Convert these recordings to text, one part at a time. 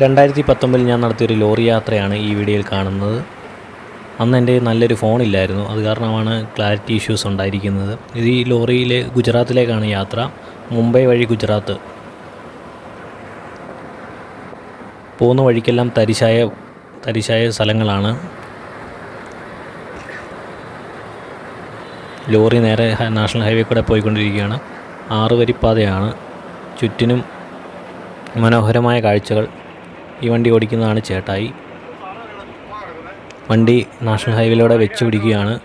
രണ്ടായിരത്തി പത്തൊമ്പതിൽ ഞാൻ നടത്തിയൊരു ലോറി യാത്രയാണ് ഈ വീഡിയോയിൽ കാണുന്നത്. അന്ന് എന്റെ നല്ലൊരു ഫോണില്ലായിരുന്നു അത് കാരണമാണ് ക്ലാരിറ്റി ഇഷ്യൂസ് ഉണ്ടായിരിക്കുന്നത്. ഇത് ഈ ലോറിയിലെ ഗുജറാത്തിലേക്കാണ് യാത്ര. മുംബൈ വഴി ഗുജറാത്ത്. പോകുന്ന വഴിക്കെല്ലാം തരിശായ തരിശായ സ്ഥലങ്ങളാണ്. ലോറി നേരെ നാഷണൽ ഹൈവേ കൂടെ പോയിക്കൊണ്ടിരിക്കുകയാണ്. ആറ് വരിപ്പാതയാണ് ചുറ്റിനും മനോഹരമായ കാഴ്ചകൾ. ഈ വണ്ടി ഓടിക്കുന്നതാണ് ചേട്ടായി. വണ്ടി നാഷണൽ ഹൈവേയിലൂടെ വെച്ച് പിടിക്കുകയാണ്.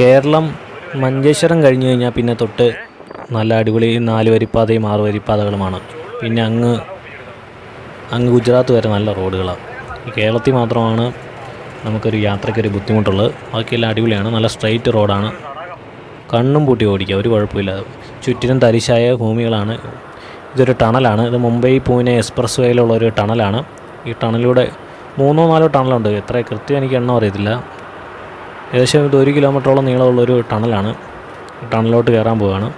കേരളം മഞ്ചേശ്വരം കഴിഞ്ഞു കഴിഞ്ഞാൽ പിന്നെ തൊട്ട് നല്ല അടിപൊളി നാല് വരിപ്പാതയും ആറ് വരിപ്പാതകളുമാണ്. പിന്നെ അങ്ങ് അങ്ങ് ഗുജറാത്ത് വരെ നല്ല റോഡുകളാണ്. കേരളത്തിൽ മാത്രമാണ് നമുക്കൊരു യാത്രയ്ക്കൊരു ബുദ്ധിമുട്ടുള്ളത്. ബാക്കിയെല്ലാം അടിപൊളിയാണ്. നല്ല സ്ട്രെയിറ്റ് റോഡാണ്. കണ്ണും പൂട്ടി ഓടിക്കുക ഒരു കുഴപ്പമില്ല. ചുറ്റിനും തരിശായ ഭൂമികളാണ്. ഇതൊരു ടണലാണ്. ഇത് മുംബൈ പൂനെ എക്സ്പ്രസ് വേയിലുള്ള ഒരു ടണലാണ്. ഈ ടണലിലൂടെ മൂന്നോ നാലോ ടണലുണ്ട്. എത്ര കൃത്യം എനിക്ക് എണ്ണം അറിയത്തില്ല. ഏകദേശം ഇത് ഒരു കിലോമീറ്ററോളം നീളമുള്ളൊരു ടണലാണ്. ടണലിലോട്ട് കയറാൻ പോവുകയാണ്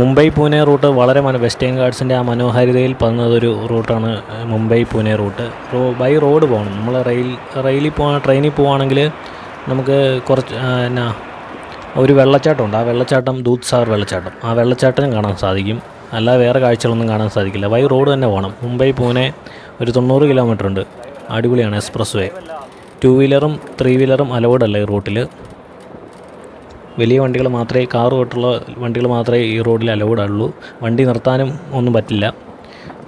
മുംബൈ പൂനെ റൂട്ട് വളരെ മന വെസ്റ്റേൺ ഗാർഡ്സിന്റെ ആ മനോഹാരിതയിൽ പറഞ്ഞതൊരു റൂട്ടാണ് മുംബൈ പൂനെ റൂട്ട്. റോ ബൈ റോഡ് പോകണം. നമ്മൾ റെയിൽ റെയിലിൽ പോകാൻ ട്രെയിനിൽ പോവുകയാണെങ്കിൽ നമുക്ക് കുറച്ച് എന്നാ ഒരു വെള്ളച്ചാട്ടമുണ്ട് ആ വെള്ളച്ചാട്ടം ദൂത് സാർ വെള്ളച്ചാട്ടം. ആ വെള്ളച്ചാട്ടം കാണാൻ സാധിക്കും. അല്ലാതെ വേറെ കാഴ്ചകളൊന്നും കാണാൻ സാധിക്കില്ല. വൈ റോഡ് തന്നെ പോകണം. മുംബൈ പൂനെ ഒരു തൊണ്ണൂറ് കിലോമീറ്റർ ഉണ്ട് അടിപൊളിയാണ് എക്സ്പ്രസ് വേ ടു വീലറും ത്രീ വീലറും അലൗഡ് അല്ല ഈ റൂട്ടിൽ വലിയ വണ്ടികൾ മാത്രമേ കാർ തൊട്ടുള്ള വണ്ടികൾ മാത്രമേ ഈ റോഡിൽ അലൗഡ് ഉള്ളൂ വണ്ടി നിർത്താനും ഒന്നും പറ്റില്ല.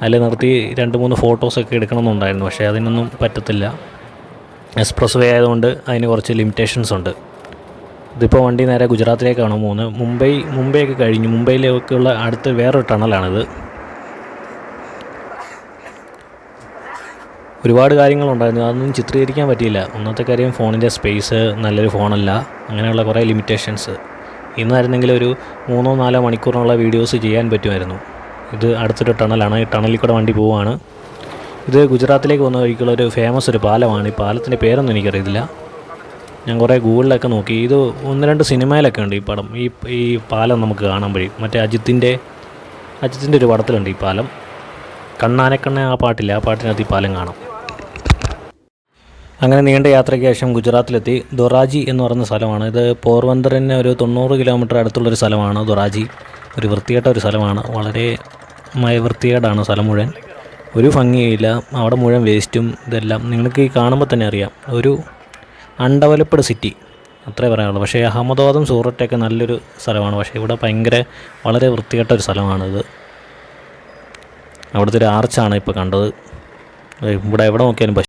അതിൽ നിർത്തി രണ്ട് മൂന്ന് ഫോട്ടോസൊക്കെ എടുക്കണമെന്നുണ്ടായിരുന്നു. പക്ഷേ അതിനൊന്നും പറ്റത്തില്ല. എക്സ്പ്രസ് വേ ആയതുകൊണ്ട് അതിന് കുറച്ച് ലിമിറ്റേഷൻസ് ഉണ്ട്. ഇതിപ്പോൾ വണ്ടി നേരെ ഗുജറാത്തിലേക്കാണ് പോകുന്നത് മുംബൈ മുംബൈ ഒക്കെ കഴിഞ്ഞു. മുംബൈയിലേക്കുള്ള അടുത്ത് വേറൊരു ടണലാണിത്. ഒരുപാട് കാര്യങ്ങളുണ്ടായിരുന്നു. അതൊന്നും ചിത്രീകരിക്കാൻ പറ്റിയില്ല. ഒന്നാമത്തെ കാര്യം ഫോണിന്റെ സ്പേസ് നല്ലൊരു ഫോണല്ല. അങ്ങനെയുള്ള കുറേ ലിമിറ്റേഷൻസ്. ഇന്നായിരുന്നെങ്കിൽ ഒരു മൂന്നോ നാലോ മണിക്കൂറിനുള്ള വീഡിയോസ് ചെയ്യാൻ പറ്റുമായിരുന്നു. ഇത് അടുത്തൊരു ടണലാണ്. ഈ ടണലിൽ കൂടെ വണ്ടി പോവുകയാണ്. ഇത് ഗുജറാത്തിലേക്ക് വന്ന വഴിക്കുള്ള ഒരു ഫേമസ് ഒരു പാലമാണ്. ഈ പാലത്തിന്റെ പേരൊന്നും എനിക്കറിയില്ല ഞാൻ കുറേ ഗൂഗിളിലൊക്കെ നോക്കി. ഇത് ഒന്ന് രണ്ട് സിനിമയിലൊക്കെ ഉണ്ട് ഈ പടം. ഈ ഈ പാലം നമുക്ക് കാണാൻ വഴി. മറ്റേ അജിത്തിന്റെ അജിത്തിന്റെ ഒരു പടത്തിലുണ്ട് ഈ പാലം. കണ്ണാനക്കണ്ണ ആ പാട്ടില്ല? ആ പാട്ടിനകത്ത് ഈ പാലം കാണാം. അങ്ങനെ നീണ്ട യാത്രയ്ക്ക് ശേഷം ഗുജറാത്തിലെത്തി. ദൊറാജി എന്ന് പറയുന്ന സ്ഥലമാണ്. ഇത് പോർബന്തറിന് ഒരു തൊണ്ണൂറ് കിലോമീറ്റർ അടുത്തുള്ളൊരു സ്ഥലമാണ് ദൊറാജി. ഒരു വൃത്തികെട്ട ഒരു സ്ഥലമാണ്. വളരെ വൃത്തികേടാണ് സ്ഥലം മുഴുവൻ. ഒരു ഭംഗിയില്ല. അവിടെ മുഴുവൻ വേസ്റ്റും ഇതെല്ലാം. നിങ്ങൾക്ക് ഈ കാണുമ്പോൾ തന്നെ അറിയാം. ഒരു അൺഡെവലപ്ഡ് സിറ്റി. അത്രേ പറയാനുള്ളൂ. പക്ഷേ അഹമ്മദാബാദും സൂററ്റൊക്കെ നല്ലൊരു സ്ഥലമാണ്. പക്ഷേ ഇവിടെ ഭയങ്കര വളരെ വൃത്തികെട്ട ഒരു സ്ഥലമാണിത്. അവിടുത്തെ ഒരു ആർച്ചാണ് ഇപ്പോൾ കണ്ടത്. ഇവിടെ എവിടെ നോക്കിയാലും